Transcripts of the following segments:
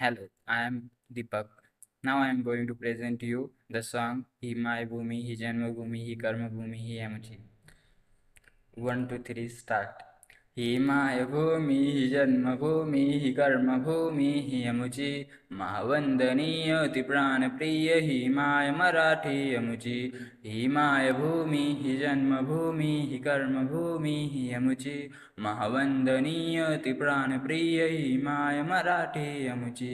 Hello, I am Deepak. Now I am going to present to you the song He Mai Bhumi, He Janma Bhumi, He Karma Bhumi, Hi Amuchi. One, two, three, start. हि भूमिः जन्मभूमिः कर्मभूमिः अमुचि मा वन्दनीयतिप्राणप्रिय हिमाय हि माय मराठी अमुचि हि भूमिः जन्मभूमिः कर्मभूमिः अमुचि मा वन्दनीयतिप्राणप्रिय हिमाय हि मराठी अमुचि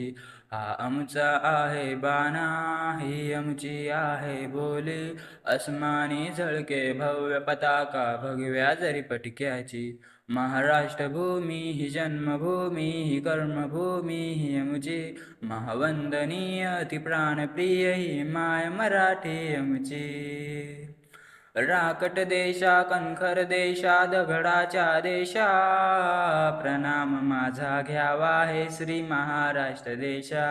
हा आमचा आहे बाणा ही आमची आहे बोली. अस्मानी झळके भव्य पताका भगव्या जरी पटक्याची. महाराष्ट्र भूमी ही जन्मभूमी ही कर्मभूमी ही आमची. महावंदनीय ती प्राणप्रिय ही माय मराठी आमची. राकट देशा कंखर देशा दगडाच्या देशा प्रणाम माझा घ्यावा हे श्री महाराष्ट्र देशा.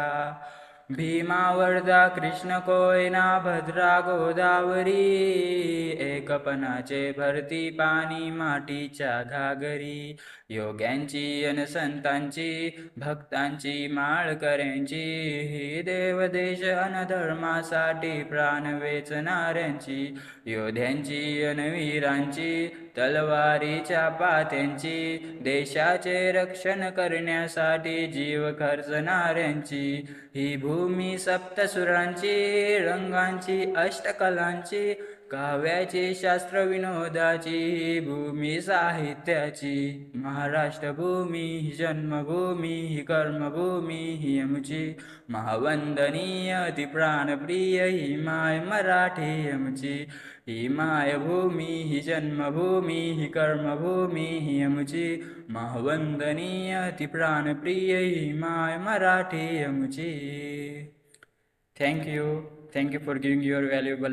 भीमा वर्धा कृष्ण कोयना भद्रा गोदावरी एकपणाचे भरती पाणी माटीच्या घागरी. योग्यांची अन संतांची भक्तांची माळकऱ्यांची ही देवदेश अन धर्मासाठी प्राण वेचणाऱ्यांची योध्यांची अन वीरांची तलवारीच्या पात्यांची देशाचे रक्षण करण्यासाठी जीव खर्चणाऱ्यांची. ही भूमी सप्तसुरांची रंगांची अष्टकलांची काव्याची शास्त्र विनोदाची भूमी साहित्याची. महाराष्ट्र भूमी ही जन्मभूमी ही कर्मभूमी ही आमची महावंदनीय ती प्राणप्रिय ही माय मराठी आमची ही मायभूमी ही जन्मभूमी ही कर्मभूमी ही आमची महावंदनीय ती प्राणप्रिय ही माय मराठी आमची thank you thank you for giving your valuable